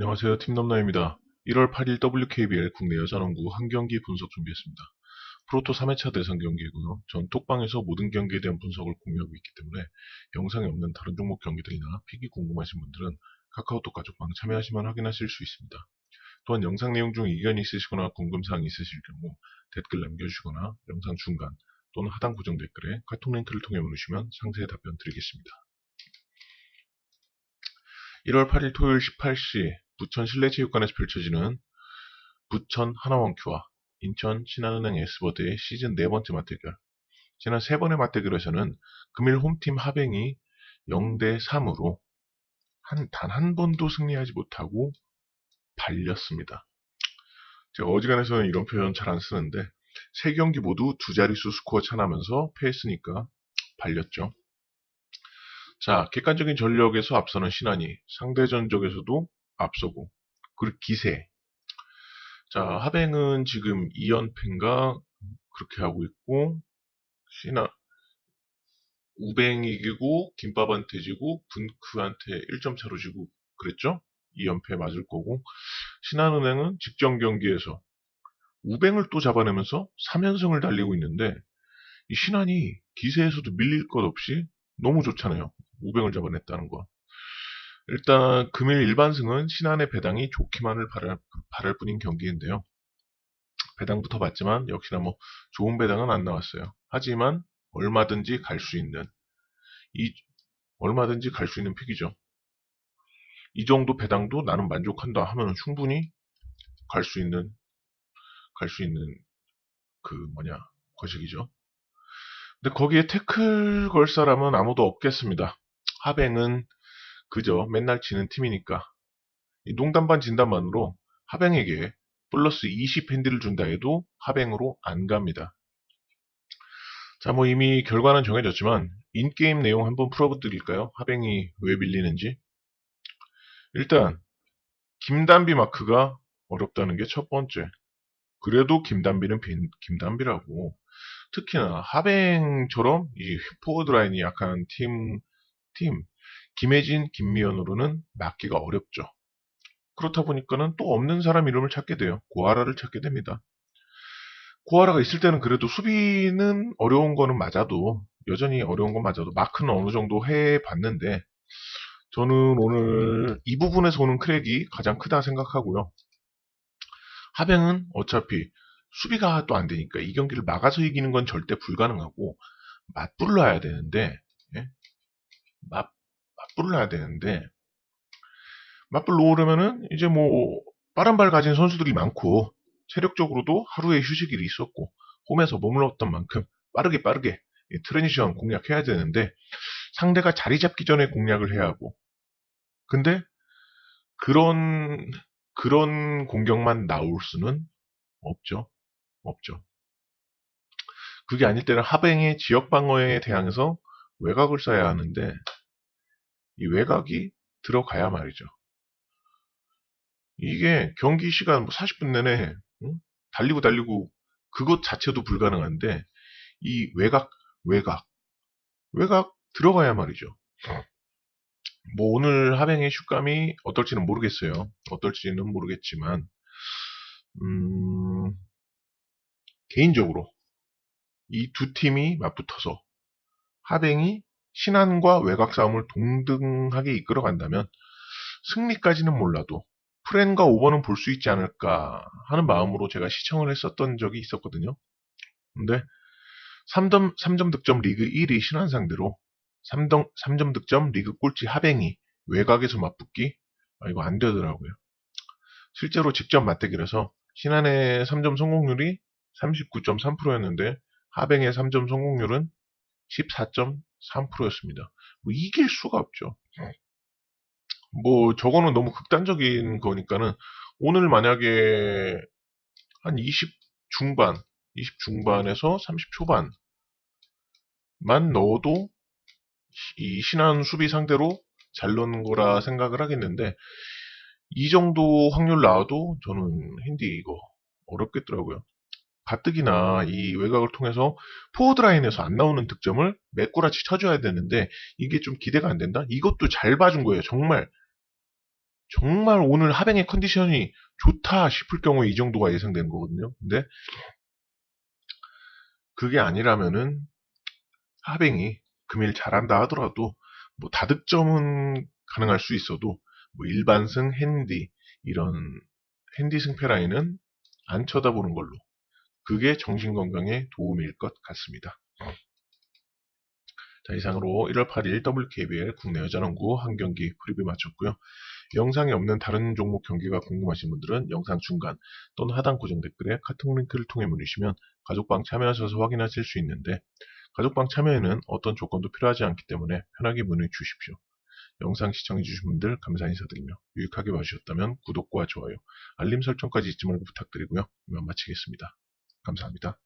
안녕하세요. 팀넘나입니다. 1월 8일 WKBL 국내 여자농구 한 경기 분석 준비했습니다. 프로토 3회차 대선 경기이고요. 전 톡방에서 모든 경기에 대한 분석을 공유하고 있기 때문에 영상에 없는 다른 종목 경기들이나 픽이 궁금하신 분들은 카카오톡 가족방 참여하시면 확인하실 수 있습니다. 또한 영상 내용 중 의견이 있으시거나 궁금사항이 있으실 경우 댓글 남겨주시거나 영상 중간 또는 하단 고정 댓글에 카톡 링크를 통해 보내주시면 상세히 답변 드리겠습니다. 1월 8일 토요일 18시 부천 실내체육관에서 펼쳐지는 부천 하나원큐와 인천 신한은행 S버드의 시즌 네 번째 맞대결. 지난 세 번의 맞대결에서는 금일 홈팀 하뱅이 0대 3으로 한, 단 한 번도 승리하지 못하고 발렸습니다. 제가 어지간해서는 이런 표현 잘 안 쓰는데 세 경기 모두 두 자릿수 스코어 차나면서 패했으니까 발렸죠. 자, 객관적인 전력에서 앞서는 신한이 상대 전적에서도 앞서고 그리고 기세. 자, 하뱅은 지금 2연패인가 그렇게 하고 있고 신한 우뱅이 이기고 김밥한테 지고 분크한테 1점 차로 지고 그랬죠? 2연패 맞을 거고 신한은행은 직전 경기에서 우뱅을 또 잡아내면서 3연승을 달리고 있는데 이 신한이 기세에서도 밀릴 것 없이 너무 좋잖아요. 우병을 잡아냈다는 거. 일단 금일 일반승은 신한의 배당이 좋기만을 바랄, 바랄 뿐인 경기인데요. 배당부터 봤지만 역시나 뭐 좋은 배당은 안 나왔어요. 하지만 얼마든지 갈 수 있는 이 얼마든지 갈 수 있는 픽이죠. 이 정도 배당도 나는 만족한다 하면 충분히 갈 수 있는 갈 수 있는 그 뭐냐 거식이죠. 근데 거기에 태클 걸 사람은 아무도 없겠습니다. 하뱅은 그저 맨날 지는 팀이니까 농담 반 진담반으로 하뱅에게 플러스 20 핸디를 준다 해도 하뱅으로 안 갑니다. 자, 뭐 이미 결과는 정해졌지만 인게임 내용 한번 풀어드릴까요? 하뱅이 왜 밀리는지. 일단 김단비 마크가 어렵다는 게 첫 번째. 그래도 김단비는 김단비라고. 특히나 하뱅처럼 이 포워드 라인이 약한 팀, 팀 김혜진, 김미연으로는 막기가 어렵죠. 그렇다 보니까는 또 없는 사람 이름을 찾게 돼요. 고아라를 찾게 됩니다. 고아라가 있을 때는 그래도 수비는 어려운 거는 맞아도 여전히 어려운 건 맞아도 마크는 어느 정도 해 봤는데 저는 오늘 이 부분에서 오는 크랙이 가장 크다 생각하고요. 하뱅은 어차피 수비가 또 안 되니까 이 경기를 막아서 이기는 건 절대 불가능하고 맞불러야 되는데 예? 맞맞 불러야 되는데 맞불러 오려면은 이제 뭐 빠른 발 가진 선수들이 많고 체력적으로도 하루에 휴식일이 있었고 홈에서 머물렀던 만큼 빠르게 빠르게 트랜지션 공략해야 되는데 상대가 자리 잡기 전에 공략을 해야 하고 근데 그런 그런 공격만 나올 수는 없죠. 없죠. 그게 아닐 때는 하뱅의 지역 방어에 대항해서 외곽을 써야 하는데 이 외곽이 들어가야 말이죠. 이게 경기 시간 40분 뭐 내내 응? 달리고 달리고 그것 자체도 불가능한데 이 외곽 외곽 외곽 들어가야 말이죠. 뭐 오늘 하뱅의 슛감이 어떨지는 모르겠어요. 어떨지는 모르겠지만 음, 개인적으로 이 두 팀이 맞붙어서 하뱅이 신한과 외곽 싸움을 동등하게 이끌어 간다면 승리까지는 몰라도 프렌과 오버는 볼수 있지 않을까 하는 마음으로 제가 시청을 했었던 적이 있었거든요. 근데 3점, 3점 득점 리그 1위 신한 상대로 3점, 3점 득점 리그 꼴찌 하뱅이 외곽에서 맞붙기 아, 이거 안 되더라고요. 실제로 직접 맞대결에서 신한의 3점 성공률이 39.3%였는데 하뱅의 3점 성공률은 14.3%였습니다. 뭐 이길 수가 없죠. 뭐 저거는 너무 극단적인 거니까는 오늘 만약에 한 20 중반, 20 중반에서 30 초반만 넣어도 이 신한 수비 상대로 잘 넣는 거라 생각을 하겠는데 이 정도 확률 나와도 저는 핸디 이거 어렵겠더라고요. 가뜩이나 이 외곽을 통해서 포워드 라인에서 안 나오는 득점을 매꾸라치 쳐줘야 되는데 이게 좀 기대가 안 된다? 이것도 잘 봐준 거예요. 정말 정말 오늘 하뱅의 컨디션이 좋다 싶을 경우에 이 정도가 예상되는 거거든요. 근데 그게 아니라면은 하뱅이 금일 잘한다 하더라도 뭐 다득점은 가능할 수 있어도 뭐 일반승 핸디 이런 핸디 승패 라인은 안 쳐다보는 걸로 그게 정신 건강에 도움일 것 같습니다. 자, 이상으로 1월 8일 WKBL 국내 여자농구 한 경기 프리뷰 마쳤고요. 영상에 없는 다른 종목 경기가 궁금하신 분들은 영상 중간 또는 하단 고정 댓글에 카톡 링크를 통해 문의시면 가족방 참여하셔서 확인하실 수 있는데 가족방 참여에는 어떤 조건도 필요하지 않기 때문에 편하게 문의 주십시오. 영상 시청해주신 분들 감사 인사드리며 유익하게 봐주셨다면 구독과 좋아요, 알림 설정까지 잊지 말고 부탁드리고요. 이만 마치겠습니다. 감사합니다.